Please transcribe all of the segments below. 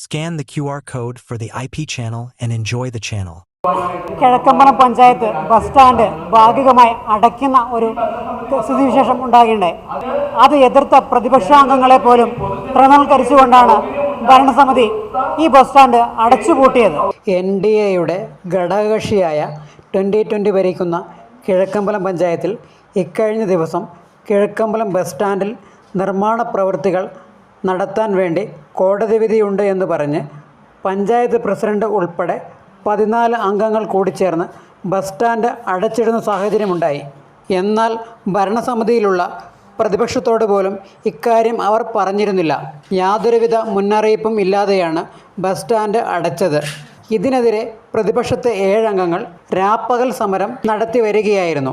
Scan the QR code for the IP channel and enjoy the channel. Kizhakkambalam panchayat bus stand ഭാഗികമായി അടയ്ക്കുന്ന ഒരു സ്ഥിതിവിശേഷം ഉണ്ടാകിയുണ്ടായി അത് എതിർത്ത പ്രതിപക്ഷാംഗങ്ങളെ പോലും തൃണവൽക്കരിച്ചുകൊണ്ടാണ് ഭരണസമിതി ഈ ബസ് സ്റ്റാൻഡ് അടച്ചുപൂട്ടിയത് എൻ ഡി എയുടെ ഘടകകക്ഷിയായ ട്വന്റി ട്വന്റി ഭരിക്കുന്ന കിഴക്കമ്പലം പഞ്ചായത്തിൽ ഇക്കഴിഞ്ഞ ദിവസം കിഴക്കമ്പലം ബസ് സ്റ്റാൻഡിൽ നിർമ്മാണ പ്രവൃത്തികൾ നടത്താൻ വേണ്ടി കോടതി വിധിയുണ്ട് എന്ന് പറഞ്ഞ് പഞ്ചായത്ത് പ്രസിഡന്റ് ഉൾപ്പെടെ പതിനാല് അംഗങ്ങൾ കൂടിച്ചേർന്ന് ബസ് സ്റ്റാൻഡ് അടച്ചിടുന്ന സാഹചര്യമുണ്ടായി. എന്നാൽ ഭരണസമിതിയിലുള്ള പ്രതിപക്ഷത്തോട് പോലും ഇക്കാര്യം അവർ പറഞ്ഞിരുന്നില്ല. യാതൊരുവിധ മുന്നറിയിപ്പും ഇല്ലാതെയാണ് ബസ് സ്റ്റാൻഡ് അടച്ചത്. ഇതിനെതിരെ പ്രതിപക്ഷത്തെ ഏഴംഗങ്ങൾ രാപ്പകൽ സമരം നടത്തി വരികയായിരുന്നു.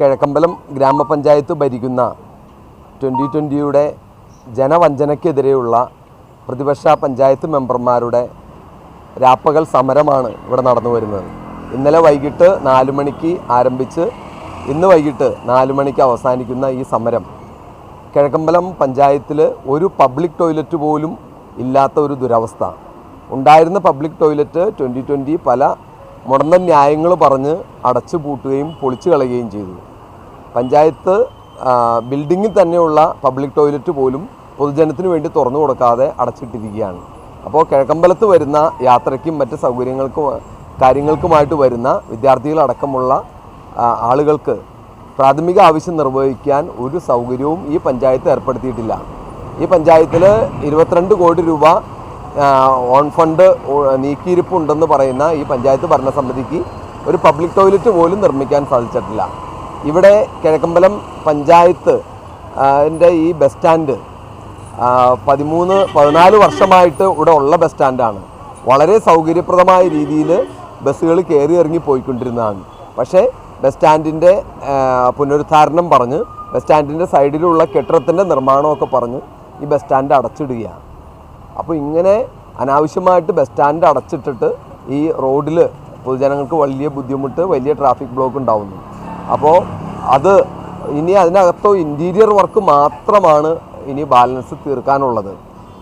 കിഴക്കമ്പലം ഗ്രാമപഞ്ചായത്ത് ഭരിക്കുന്ന ട്വന്റി ട്വന്റിയുടെ ജനവഞ്ചനയ്ക്കെതിരെയുള്ള പ്രതിപക്ഷ പഞ്ചായത്ത് മെമ്പർമാരുടെ രാപ്പകൽ സമരമാണ് ഇവിടെ നടന്നു വരുന്നത്. ഇന്നലെ വൈകിട്ട് നാല് മണിക്ക് ആരംഭിച്ച് ഇന്ന് വൈകിട്ട് നാല് മണിക്ക് അവസാനിക്കുന്ന ഈ സമരം കിഴക്കമ്പലം പഞ്ചായത്തിൽ ഒരു പബ്ലിക് ടോയ്ലറ്റ് പോലും ഇല്ലാത്ത ഒരു ദുരവസ്ഥ. ഉണ്ടായിരുന്ന പബ്ലിക് ടോയ്ലറ്റ് ട്വന്റി ട്വന്റി പല മുടന്ന ന്യായങ്ങൾ പറഞ്ഞ് അടച്ചു പൂട്ടുകയും പൊളിച്ചു കളയുകയും ചെയ്തു. പഞ്ചായത്ത് ബിൽഡിങ്ങിൽ തന്നെയുള്ള പബ്ലിക് ടോയ്ലറ്റ് പോലും പൊതുജനത്തിന് വേണ്ടി തുറന്നു കൊടുക്കാതെ അടച്ചിട്ടിരിക്കുകയാണ്. അപ്പോൾ കിഴക്കമ്പലത്ത് വരുന്ന യാത്രയ്ക്കും മറ്റ് സൗകര്യങ്ങൾക്കും കാര്യങ്ങൾക്കുമായിട്ട് വരുന്ന വിദ്യാർത്ഥികളടക്കമുള്ള ആളുകൾക്ക് പ്രാഥമിക ആവശ്യം നിർവഹിക്കാൻ ഒരു സൗകര്യവും ഈ പഞ്ചായത്ത് ഏർപ്പെടുത്തിയിട്ടില്ല. ഈ പഞ്ചായത്തിൽ ഇരുപത്തിരണ്ട് കോടി രൂപ ഓൺ ഫണ്ട് നീക്കിയിരിപ്പുണ്ടെന്ന് പറയുന്ന ഈ പഞ്ചായത്ത് ഭരണസമിതിക്ക് ഒരു പബ്ലിക് ടോയ്ലറ്റ് പോലും നിർമ്മിക്കാൻ സാധിച്ചിട്ടില്ല. ഇവിടെ കിഴക്കമ്പലം പഞ്ചായത്ത് എന്റെ ഈ ബസ് സ്റ്റാൻഡ് പതിമൂന്ന് പതിനാല് വർഷമായിട്ട് ഇവിടെ ഉള്ള ബസ് സ്റ്റാൻഡാണ് വളരെ സൗകര്യപ്രദമായ രീതിയിൽ ബസ്സുകൾ കയറി ഇറങ്ങി പോയിക്കൊണ്ടിരുന്നതാണ്. പക്ഷേ ബസ് സ്റ്റാൻഡിന്റെ പുനരുദ്ധാരണം പറഞ്ഞ് ബസ് സ്റ്റാൻഡിന്റെ സൈഡിലുള്ള കെട്ടിടത്തിന്റെ നിർമ്മാണമൊക്കെ പറഞ്ഞ് ഈ ബസ് സ്റ്റാൻഡ് അടച്ചിടുകയാണ്. അപ്പോൾ ഇങ്ങനെ അനാവശ്യമായിട്ട് ബസ് സ്റ്റാൻഡ് അടച്ചിട്ടിട്ട് ഈ റോഡിൽ പൊതുജനങ്ങൾക്ക് വലിയ ബുദ്ധിമുട്ട് വലിയ ട്രാഫിക് ബ്ലോക്ക് ഉണ്ടാവുന്നു അപ്പോൾ അത് ഇനി അതിനകത്തോ ഇന്റീരിയർ വർക്ക് മാത്രമാണ് ഇനി ബാലൻസ് തീർക്കാനുള്ളത്.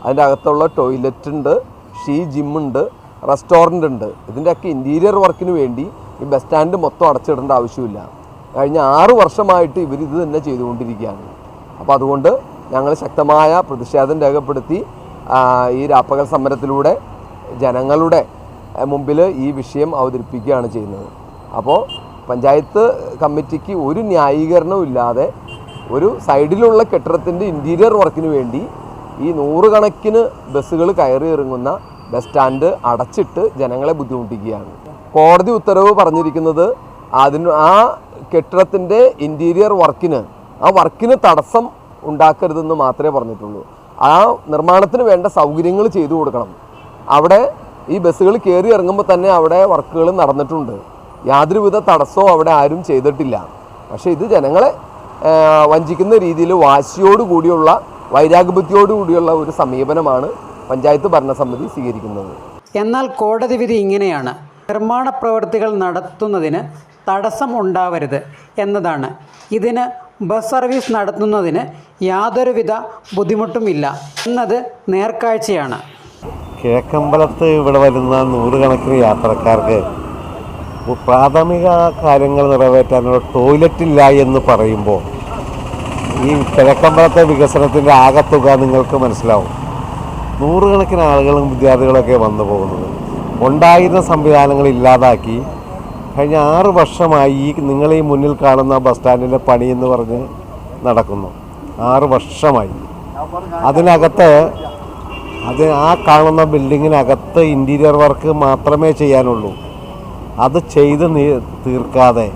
അതിന്റെ അകത്തുള്ള ടോയ്ലറ്റ് ഉണ്ട് ഷീ ജിമ്മുണ്ട് റെസ്റ്റോറന്റ് ഉണ്ട്. ഇതിന്റെയൊക്കെ ഇന്റീരിയർ വർക്കിന് വേണ്ടി ഈ ബസ് സ്റ്റാൻഡ് മൊത്തം അടച്ചിടേണ്ട ആവശ്യമില്ല. കഴിഞ്ഞ ആറ് വർഷമായിട്ട് ഇവർ ഇത് തന്നെ ചെയ്തുകൊണ്ടിരിക്കുകയാണ്. അപ്പോൾ അതുകൊണ്ട് ഞങ്ങൾ ശക്തമായ പ്രതിഷേധം രേഖപ്പെടുത്തി ഈ രാപ്പകൽ സമരത്തിലൂടെ ജനങ്ങളുടെ മുമ്പിൽ ഈ വിഷയം അവതരിപ്പിക്കുകയാണ് ചെയ്യുന്നത്. അപ്പോൾ പഞ്ചായത്ത് കമ്മിറ്റിക്ക് ഒരു ന്യായീകരണവും ഇല്ലാതെ ഒരു സൈഡിലുള്ള കെട്ടിടത്തിന്റെ ഇന്റീരിയർ വർക്കിന് വേണ്ടി ഈ നൂറുകണക്കിന് ബസ്സുകൾ കയറി ഇറങ്ങുന്ന ബസ് സ്റ്റാൻഡ് അടച്ചിട്ട് ജനങ്ങളെ ബുദ്ധിമുട്ടിക്കുകയാണ്. കോടതി ഉത്തരവ് പറഞ്ഞിരിക്കുന്നത് അതിന് ആ കെട്ടിടത്തിന്റെ ഇന്റീരിയർ വർക്കിന് ആ വർക്കിന് തടസ്സം ഉണ്ടാക്കരുതെന്ന് മാത്രമേ പറഞ്ഞിട്ടുള്ളൂ. ആ നിർമ്മാണത്തിന് വേണ്ട സൗകര്യങ്ങൾ ചെയ്തു കൊടുക്കണം. അവിടെ ഈ ബസ്സുകൾ കയറി ഇറങ്ങുമ്പോൾ തന്നെ അവിടെ വർക്കുകൾ നടന്നിട്ടുണ്ട്. യാതൊരുവിധ തടസ്സവും അവിടെ ആരും ചെയ്തിട്ടില്ല. പക്ഷേ ഇത് ജനങ്ങളെ വഞ്ചിക്കുന്ന രീതിയിൽ വാശിയോട് കൂടിയുള്ള വൈരാഗ്യബുദ്ധിയോട് കൂടിയുള്ള ഒരു സമീപനമാണ് പഞ്ചായത്ത് ഭരണസമിതി സ്വീകരിക്കുന്നത്. എന്നാൽ കോടതി വിധി ഇങ്ങനെയാണ്. നിർമ്മാണ പ്രവൃത്തികൾ നടത്തുന്നതിന് തടസ്സം ഉണ്ടാവരുത് എന്നതാണ്. ഇതിന് ബസ് സർവീസ് നടത്തുന്നതിന് യാതൊരുവിധ ബുദ്ധിമുട്ടുമില്ല എന്നത് നേർക്കാഴ്ചയാണ്. കിഴക്കമ്പലത്ത് ഇവിടെ വരുന്ന നൂറുകണക്കിന് യാത്രക്കാർക്ക് പ്രാഥമിക കാര്യങ്ങൾ നിറവേറ്റാനുള്ള ടോയ്ലറ്റ് ഇല്ല എന്ന് പറയുമ്പോൾ ഈ കിഴക്കമ്പലത്തെ വികസനത്തിന്റെ ആകത്തുക നിങ്ങൾക്ക് മനസ്സിലാവും. നൂറുകണക്കിന് ആളുകളും വിദ്യാർത്ഥികളൊക്കെ വന്നു പോകുന്നത്. ഉണ്ടായിരുന്ന സംവിധാനങ്ങൾ ഇല്ലാതാക്കി കഴിഞ്ഞ ആറ് വർഷമായി ഈ നിങ്ങൾ ഈ മുന്നിൽ കാണുന്ന ബസ് സ്റ്റാൻഡിന്റെ പണി എന്ന് പറഞ്ഞ് നടക്കുന്നു. ആറ് വർഷമായി. അതിനകത്ത് അത് ആ കാണുന്ന ബിൽഡിങ്ങിനകത്ത് ഇന്റീരിയർ വർക്ക് മാത്രമേ ചെയ്യാനുള്ളൂ. അത് ചെയ്ത് തീർക്കാതെ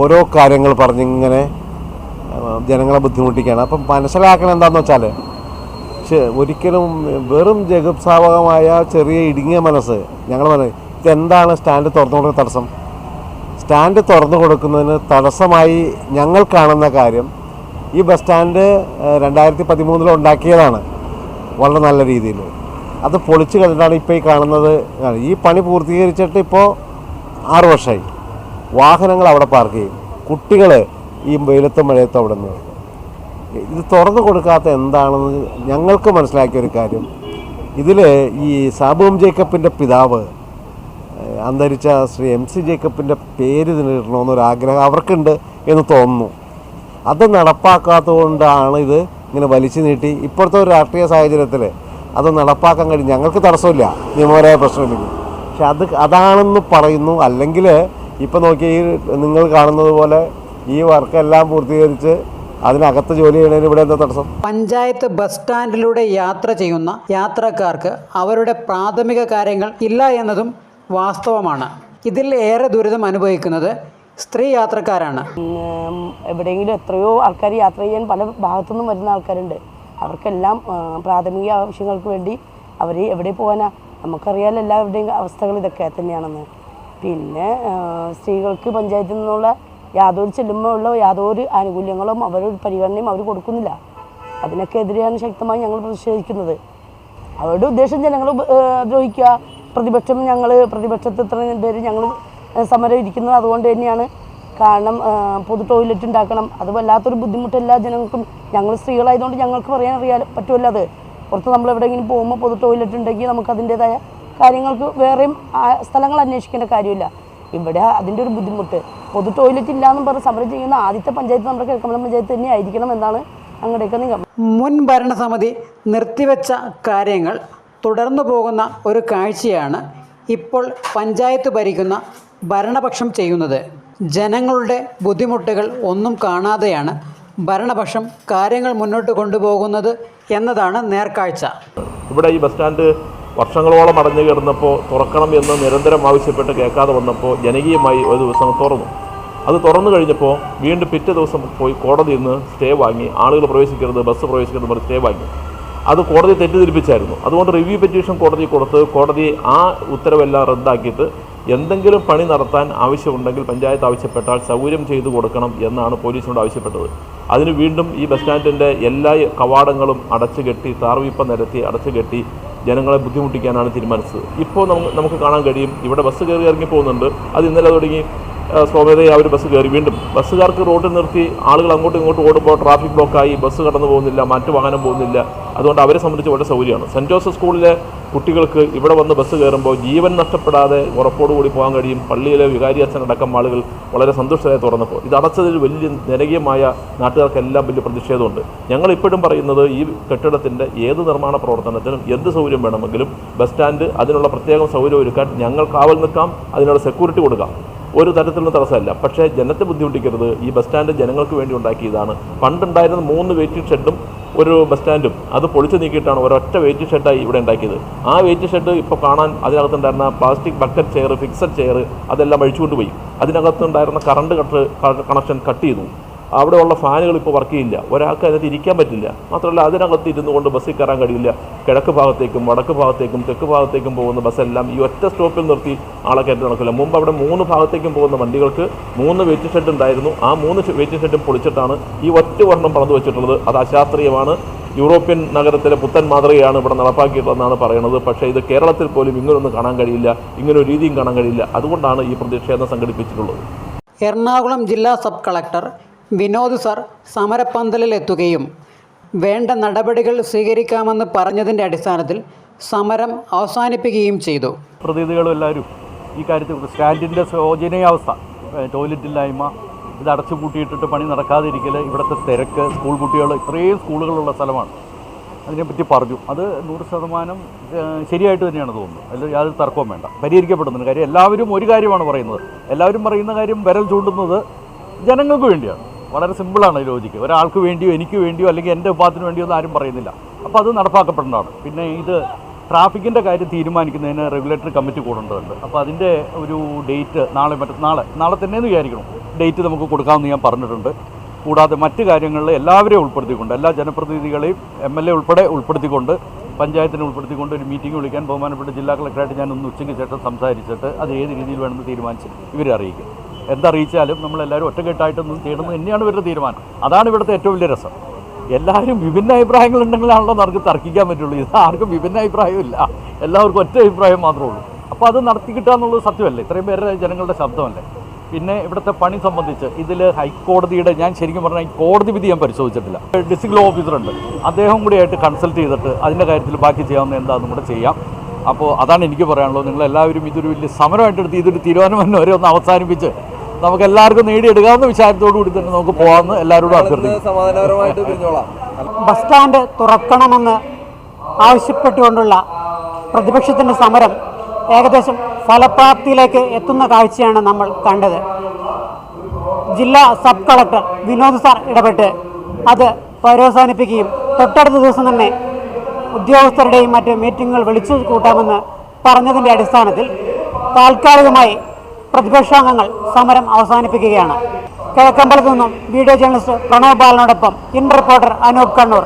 ഓരോ കാര്യങ്ങൾ പറഞ്ഞിങ്ങനെ ജനങ്ങളെ ബുദ്ധിമുട്ടിക്കുകയാണ്. അപ്പം മനസ്സിലാക്കണം എന്താണെന്ന് വെച്ചാൽ ഒരിക്കലും വെറും ജഗുപ്സാവകമായ ചെറിയ ഇടുങ്ങിയ മനസ്സ് ഞങ്ങൾ പറഞ്ഞു ഇതെന്താണ് സ്റ്റാൻഡ് തുറന്നു കൊടുക്കുന്ന തടസ്സം? സ്റ്റാൻഡ് തുറന്നു കൊടുക്കുന്നതിന് തടസ്സമായി ഞങ്ങൾ കാണുന്ന കാര്യം ഈ ബസ് സ്റ്റാൻഡ് രണ്ടായിരത്തി പതിമൂന്നിൽ ഉണ്ടാക്കിയതാണ് വളരെ നല്ല രീതിയിൽ. അത് പൊളിച്ചു കണ്ടിട്ടാണ് ഇപ്പോൾ ഈ കാണുന്നത്. ഈ പണി പൂർത്തീകരിച്ചിട്ട് ഇപ്പോൾ ആറ് വർഷമായി. വാഹനങ്ങൾ അവിടെ പാർക്ക് ചെയ്യും. കുട്ടികൾ ഈ വെയിലത്തും മഴയത്തും അവിടെ നിന്ന് ഇത് തുറന്നു കൊടുക്കാത്ത എന്താണെന്ന് ഞങ്ങൾക്ക് മനസ്സിലാക്കിയ ഒരു കാര്യം. ഇതിൽ ഈ സാബും ജേക്കബിന്റെ പിതാവ് അന്തരിച്ച ശ്രീ എം സി ജേക്കബിന്റെ പേര് ഇതിലിടണമെന്നൊരു ആഗ്രഹം അവർക്കുണ്ട് എന്ന് തോന്നുന്നു. അത് നടപ്പാക്കാത്തതുകൊണ്ടാണ് ഇത് ഇങ്ങനെ വലിച്ചു നീട്ടി. ഇപ്പോഴത്തെ ഒരു രാഷ്ട്രീയ സാഹചര്യത്തിൽ അത് നടപ്പാക്കാൻ കഴിയും ഞങ്ങൾക്ക് തടസ്സമില്ല. നിയമപരമായ പ്രശ്നമില്ലെങ്കിൽ പക്ഷെ അത് അതാണെന്ന് പറയുന്നു. അല്ലെങ്കിൽ ഇപ്പം നോക്കി ഈ നിങ്ങൾ കാണുന്നത് പോലെ ഈ വർക്കെല്ലാം പൂർത്തീകരിച്ച് അതിനകത്ത് ജോലി ചെയ്യണതിന് ഇവിടെ എന്താ തടസ്സം? പഞ്ചായത്ത് ബസ് സ്റ്റാൻഡിലൂടെ യാത്ര ചെയ്യുന്ന യാത്രക്കാർക്ക് അവരുടെ പ്രാഥമിക കാര്യങ്ങൾ ഇല്ല എന്നതും വാസ്തവമാണ്. ഇതിൽ ഏറെ ദുരിതം അനുഭവിക്കുന്നത് സ്ത്രീ യാത്രക്കാരാണ്. എവിടെയെങ്കിലും എത്രയോ ആൾക്കാർ യാത്ര ചെയ്യാൻ പല ഭാഗത്തുനിന്നും വരുന്ന ആൾക്കാരുണ്ട്. അവർക്കെല്ലാം പ്രാഥമിക ആവശ്യങ്ങൾക്ക് വേണ്ടി അവർ എവിടെ പോകാനാ നമുക്കറിയാലോ എല്ലാവരുടെയും അവസ്ഥകൾ ഇതൊക്കെ തന്നെയാണെന്ന്. പിന്നെ സ്ത്രീകൾക്ക് പഞ്ചായത്തിൽ നിന്നുള്ള യാതൊരു ചെല്ലുമ്പോൾ ഉള്ള യാതൊരു ആനുകൂല്യങ്ങളും അവരൊരു പരിഗണനയും അവർ കൊടുക്കുന്നില്ല. അതിനൊക്കെ എതിരെയാണ് ശക്തമായി ഞങ്ങൾ പ്രതിഷേധിക്കുന്നത്. അവരുടെ ഉദ്ദേശം ജനങ്ങൾ ദ്രോഹിക്കുക. പ്രതിപക്ഷം ഞങ്ങൾ പ്രതിപക്ഷത്ത് ഇത്ര പേര് ഞങ്ങൾ സമരം ഇരിക്കുന്നത് അതുകൊണ്ട് തന്നെയാണ്. കാരണം പൊതു ടോയ്ലറ്റ് ഉണ്ടാക്കണം. അത് വല്ലാത്തൊരു ബുദ്ധിമുട്ട് എല്ലാ ജനങ്ങൾക്കും. ഞങ്ങൾ സ്ത്രീകളായതുകൊണ്ട് ഞങ്ങൾക്ക് പറയാൻ അറിയാൻ പറ്റുമല്ലോ അത്. പുറത്ത് നമ്മൾ എവിടെയെങ്കിലും പോകുമ്പോൾ പൊതു ടോയ്ലറ്റ് ഉണ്ടെങ്കിൽ നമുക്ക് അതിന്റെതായ കാര്യങ്ങൾക്ക് വേറെയും സ്ഥലങ്ങൾ അന്വേഷിക്കേണ്ട കാര്യമില്ല. ഇവിടെ അതിന്റെ ഒരു ബുദ്ധിമുട്ട്. പൊതു ടോയ്ലറ്റ് ഇല്ലാന്നും പറഞ്ഞ് സമരം ചെയ്യുന്ന ആദ്യത്തെ പഞ്ചായത്ത് നമ്മുടെ കിഴക്കമ്പലം പഞ്ചായത്ത് തന്നെ ആയിരിക്കണം എന്നാണ് അങ്ങോട്ടേക്ക് നിഗമനം. മുൻ ഭരണസമിതി നിർത്തിവെച്ച കാര്യങ്ങൾ തുടർന്നു പോകുന്ന ഒരു കാഴ്ചയാണ് ഇപ്പോൾ പഞ്ചായത്ത് ഭരിക്കുന്ന ഭരണപക്ഷം ചെയ്യുന്നത്. ജനങ്ങളുടെ ബുദ്ധിമുട്ടുകൾ ഒന്നും കാണാതെയാണ് ഭരണപക്ഷം കാര്യങ്ങൾ മുന്നോട്ട് കൊണ്ടുപോകുന്നത് എന്നതാണ് നേർക്കാഴ്ച. ഇവിടെ ഈ ബസ് സ്റ്റാൻഡ് വർഷങ്ങളോളം അടഞ്ഞു കിടന്നപ്പോൾ തുറക്കണം എന്ന് നിരന്തരം ആവശ്യപ്പെട്ട് കേൾക്കാതെ വന്നപ്പോൾ ജനകീയമായി ഒരു ദിവസം തുറന്നു. അത് തുറന്നു കഴിഞ്ഞപ്പോൾ വീണ്ടും പിറ്റേ ദിവസം പോയി കോടതിയിൽ നിന്ന് സ്റ്റേ വാങ്ങി. ആളുകൾ പ്രവേശിക്കരുത് ബസ് പ്രവേശിക്കരുത് പറഞ്ഞ് സ്റ്റേ വാങ്ങി. അത് കോടതി തെറ്റിദ്ധരിപ്പിച്ചായിരുന്നു. അതുകൊണ്ട് റിവ്യൂ പെറ്റീഷൻ കോടതി കൊടുത്ത് കോടതി ആ ഉത്തരവെല്ലാം റദ്ദാക്കിയിട്ട് എന്തെങ്കിലും പണി നടത്താൻ ആവശ്യമുണ്ടെങ്കിൽ പഞ്ചായത്ത് ആവശ്യപ്പെട്ടാൽ സൗകര്യം ചെയ്തു കൊടുക്കണം എന്നാണ് പോലീസിനോട് ആവശ്യപ്പെട്ടത്. അതിന് വീണ്ടും ഈ ബസ് സ്റ്റാൻഡിന്റെ എല്ലാ കവാടങ്ങളും അടച്ചു കെട്ടി താർവീപ്പ നിരത്തി അടച്ചു കെട്ടി ജനങ്ങളെ ബുദ്ധിമുട്ടിക്കാനാണ് തീരുമാനിച്ചത്. ഇപ്പോൾ നമുക്ക് നമുക്ക് കാണാൻ കഴിയും ഇവിടെ ബസ് കയറി ഇറങ്ങി പോകുന്നുണ്ട്. അത് ഇന്നലെ തുടങ്ങി സ്വമേധയാ അവർ ബസ് കയറി. വീണ്ടും ബസ്സുകാർക്ക് റോഡിൽ നിർത്തി ആളുകൾ അങ്ങോട്ടും ഇങ്ങോട്ടും ഓടുമ്പോൾ ട്രാഫിക് ബ്ലോക്കായി ബസ് കടന്നു പോകുന്നില്ല മറ്റു വാഹനം പോകുന്നില്ല. അതുകൊണ്ട് അവരെ സംബന്ധിച്ച് വളരെ സൗകര്യമാണ്. സെന്റ് ജോസഫ് സ്കൂളിലെ കുട്ടികൾക്ക് ഇവിടെ വന്ന് ബസ് കയറുമ്പോൾ ജീവൻ നഷ്ടപ്പെടാതെ ഉറപ്പോടുകൂടി പോകാൻ കഴിയും. പള്ളിയിലെ വികാരി അച്ഛനടക്കം ആളുകൾ വളരെ സന്തുഷ്ടരായി തുറന്നപ്പോൾ. ഇത് അടച്ചതിൽ വലിയ ജനകീയമായ നാട്ടുകാർക്കെല്ലാം വലിയ പ്രതിഷേധമുണ്ട്. ഞങ്ങൾ ഇപ്പോഴും പറയുന്നത് ഈ കെട്ടിടത്തിന്റെ ഏത് നിർമ്മാണ പ്രവർത്തനത്തിനും എന്ത് സൗകര്യം വേണമെങ്കിലും ബസ് സ്റ്റാൻഡ് അതിനുള്ള പ്രത്യേകം സൗകര്യം ഒരുക്കാൻ ഞങ്ങൾ കാവൽ നിൽക്കാം. അതിനുള്ള സെക്യൂരിറ്റി കൊടുക്കാം. ഒരു തരത്തിലുള്ള തടസ്സമല്ല. പക്ഷേ ജനത്തെ ബുദ്ധിമുട്ടിക്കരുത്. ഈ ബസ് സ്റ്റാൻഡ് ജനങ്ങൾക്ക് വേണ്ടി ഉണ്ടാക്കിയതാണ്. പണ്ടുണ്ടായിരുന്ന മൂന്ന് വെയിറ്റിംഗ് ഷെഡും ഒരു ബസ് സ്റ്റാൻഡും അത് പൊളിച്ചു നീക്കിയിട്ടാണ് ഒരൊറ്റ വെയിറ്റിംഗ് ഷെഡായി ഇവിടെ ഉണ്ടാക്കിയത്. ആ വെയിറ്റിംഗ് ഷെഡ് ഇപ്പോൾ കാണാൻ അതിനകത്തുണ്ടായിരുന്ന plastic bucket chair fixed chair അതെല്ലാം അഴിച്ചുകൊണ്ടുപോയി അതിനകത്തുണ്ടായിരുന്ന കറണ്ട് കട്ട് കണക്ഷൻ കട്ട് ചെയ്തു. അവിടെയുള്ള ഫാനുകൾ ഇപ്പോൾ വർക്ക് ചെയ്യില്ല. ഒരാൾക്ക് അതിനകത്ത് ഇരിക്കാൻ പറ്റില്ല. മാത്രമല്ല അതിനകത്ത് ഇരുന്നു കൊണ്ട് ബസ്സിൽ കയറാൻ കഴിയില്ല. കിഴക്ക് ഭാഗത്തേക്കും വടക്ക് ഭാഗത്തേക്കും തെക്ക് ഭാഗത്തേക്കും പോകുന്ന ബസ്സെല്ലാം ഈ ഒറ്റ സ്റ്റോപ്പിൽ നിർത്തി ആളെ കയറ്റി നടക്കില്ല. മുമ്പ് അവിടെ മൂന്ന് ഭാഗത്തേക്കും പോകുന്ന വണ്ടികൾക്ക് മൂന്ന് വെയിറ്റ് ഷെഡ് ഉണ്ടായിരുന്നു. ആ മൂന്ന് വെയിറ്റ് ഷെഡും പൊളിച്ചിട്ടാണ് ഈ ഒറ്റ വർണം പണിതു വെച്ചിട്ടുള്ളത്. അത് അശാസ്ത്രീയമാണ്. യൂറോപ്യൻ നഗരത്തിലെ പുത്തൻ മാതൃകയാണ് ഇവിടെ നടപ്പാക്കിയിട്ടുള്ളതെന്നാണ് പറയുന്നത്. പക്ഷേ ഇത് കേരളത്തിൽ പോലും ഇങ്ങനൊന്നും കാണാൻ കഴിയില്ല. ഇങ്ങനൊരു രീതിയും കാണാൻ കഴിയില്ല. അതുകൊണ്ടാണ് ഈ പ്രതിഷേധം സംഘടിപ്പിച്ചിട്ടുള്ളത്. എറണാകുളം ജില്ലാ സബ് കളക്ടർ വിനോദ് സർ സമരപ്പന്തലിലെത്തുകയും വേണ്ട നടപടികൾ സ്വീകരിക്കാമെന്ന് പറഞ്ഞതിന്റെ അടിസ്ഥാനത്തിൽ സമരം അവസാനിപ്പിക്കുകയും ചെയ്തു. പ്രതിനിധികളും എല്ലാവരും ഈ കാര്യത്തിൽ സ്റ്റാൻഡിന്റെ ശോചനീയാവസ്ഥ ഏഹ് ടോയ്ലറ്റ് ഇല്ലായ്മ ഇത് അടച്ചു പൂട്ടിയിട്ടിട്ട് പണി നടക്കാതിരിക്കൽ ഇവിടുത്തെ തിരക്ക് സ്കൂൾ കുട്ടികൾ ഇത്രയും സ്കൂളുകളുള്ള സ്ഥലമാണ്. അതിനെപ്പറ്റി പറഞ്ഞു. അത് നൂറ് ശതമാനം ശരിയായിട്ട് തന്നെയാണ് തോന്നുന്നത്. അതിൽ യാതൊരു തർക്കവും വേണ്ട. പരിഹരിക്കപ്പെടുന്നുണ്ട്. കാര്യം എല്ലാവരും ഒരു കാര്യമാണ് പറയുന്നത്. എല്ലാവരും പറയുന്ന കാര്യം വിരൽ ചൂണ്ടുന്നത് ജനങ്ങൾക്ക് വേണ്ടിയാണ്. വളരെ സിമ്പിളാണ് ഈ ലോജിക്ക്. ഒരാൾക്ക് വേണ്ടിയോ എനിക്ക് വേണ്ടിയോ അല്ലെങ്കിൽ എന്റെ വിഭാഗത്തിന് വേണ്ടിയോ ഒന്നും ആരും പറയുന്നില്ല. അപ്പോൾ അത് നടപ്പാക്കപ്പെടേണ്ടതാണ് പിന്നെ ഇത് ട്രാഫിക്കിന്റെ കാര്യം തീരുമാനിക്കുന്നതിന് റെഗുലേറ്ററി കമ്മിറ്റി കൂടേണ്ടതുണ്ട്. അപ്പോൾ അതിന്റെ ഒരു ഡേറ്റ് നാളെ മറ്റേ നാളെ നാളെ തന്നെയെന്ന് വിചാരിക്കണം ഡേറ്റ് നമുക്ക് കൊടുക്കാമെന്ന് ഞാൻ പറഞ്ഞിട്ടുണ്ട്. കൂടാതെ മറ്റ് കാര്യങ്ങളിൽ എല്ലാവരെയും ഉൾപ്പെടുത്തിക്കൊണ്ട് എല്ലാ ജനപ്രതിനിധികളെയും എം എൽ എ ഉൾപ്പെടെ ഉൾപ്പെടുത്തിക്കൊണ്ട് പഞ്ചായത്തിനെ ഉൾപ്പെടുത്തിക്കൊണ്ട് ഒരു മീറ്റിംഗ് വിളിക്കാൻ ബഹുമാനപ്പെട്ട ജില്ലാ കളക്ടറായിട്ട് ഞാൻ ഒന്ന് ഉച്ചയ്ക്ക് ശേഷം സംസാരിച്ചിട്ട് അത് ഏത് രീതിയിൽ വേണമെന്ന് തീരുമാനിച്ച് ഇവരെ അറിയിക്കും. എന്തറിയിച്ചാലും നമ്മളെല്ലാവരും ഒറ്റക്കെട്ടായിട്ടൊന്നും തേടുന്നത് തന്നെയാണ് ഇവരുടെ തീരുമാനം. അതാണ് ഇവിടുത്തെ ഏറ്റവും വലിയ രസം. എല്ലാവരും വിഭിന്ന അഭിപ്രായങ്ങൾ ഉണ്ടെങ്കിലാണല്ലോ നമുക്ക് തർക്കിക്കാൻ പറ്റുള്ളൂ. ഇത് ആർക്കും വിഭിന്ന അഭിപ്രായമില്ല എല്ലാവർക്കും ഒറ്റ അഭിപ്രായം മാത്രമേ ഉള്ളൂ. അപ്പോൾ അത് നടത്തി കിട്ടുക എന്നുള്ളത് സത്യമല്ലേ? ഇത്രയും പേരുടെ ജനങ്ങളുടെ ശബ്ദമല്ലേ? പിന്നെ ഇവിടുത്തെ പണി സംബന്ധിച്ച് ഇതിൽ ഹൈക്കോടതിയുടെ ഞാൻ ശരിക്കും പറഞ്ഞാൽ കോടതി വിധി ഞാൻ പരിശോധിച്ചിട്ടില്ല. ഡിസ്ട്രിക്ട് ലോ ഓഫീസറുണ്ട് അദ്ദേഹം കൂടിയായിട്ട് കൺസൾട്ട് ചെയ്തിട്ട് അതിന്റെ കാര്യത്തിൽ ബാക്കി ചെയ്യാവുന്ന എന്താണെന്നും കൂടെ ചെയ്യാം. അപ്പോൾ അതാണ് എനിക്ക് പറയാനുള്ളത്. നിങ്ങളെല്ലാവരും ഇതൊരു വലിയ സമരമായിട്ട് എടുത്ത് ഇതൊരു തീരുമാനം വരെ ഒന്ന് അവസാനിപ്പിച്ച് നമുക്ക് എല്ലാവർക്കും നേടിയെടുക്കാമെന്ന് വിചാരത്തോടു കൂടി തന്നെ നമുക്ക് പോകാമെന്ന് എല്ലാവരോടും അഭ്യർത്ഥിക്കും സമാധാനപരമായിട്ട് പിരിഞ്ഞോളാം. ബസ് സ്റ്റാൻഡ് തുറക്കണമെന്ന് ആവശ്യപ്പെട്ടുകൊണ്ടുള്ള പ്രതിപക്ഷത്തിന്റെ സമരം ഏകദേശം ഫലപ്രാപ്തിയിലേക്ക് എത്തുന്ന കാഴ്ചയാണ് നമ്മൾ കണ്ടത്. ജില്ലാ സബ് കളക്ടർ വിനോദ് സാർ ഇടപെട്ട് അത് പര്യവസാനിപ്പിക്കുകയും തൊട്ടടുത്ത ദിവസം തന്നെ ഉദ്യോഗസ്ഥരുടെയും മറ്റ് മീറ്റിങ്ങുകൾ വിളിച്ചു കൂട്ടാമെന്ന് പറഞ്ഞതിന്റെ അടിസ്ഥാനത്തിൽ താൽക്കാലികമായി പ്രതിപക്ഷാംഗങ്ങൾ സമരം അവസാനിപ്പിക്കുകയാണ്. കിഴക്കമ്പലത്തു നിന്നും വീഡിയോ ജേർണലിസ്റ്റ് പ്രണവ് ബാലനോടൊപ്പം ഇൻ റിപ്പോർട്ടർ അനൂപ് കണ്ണൂർ.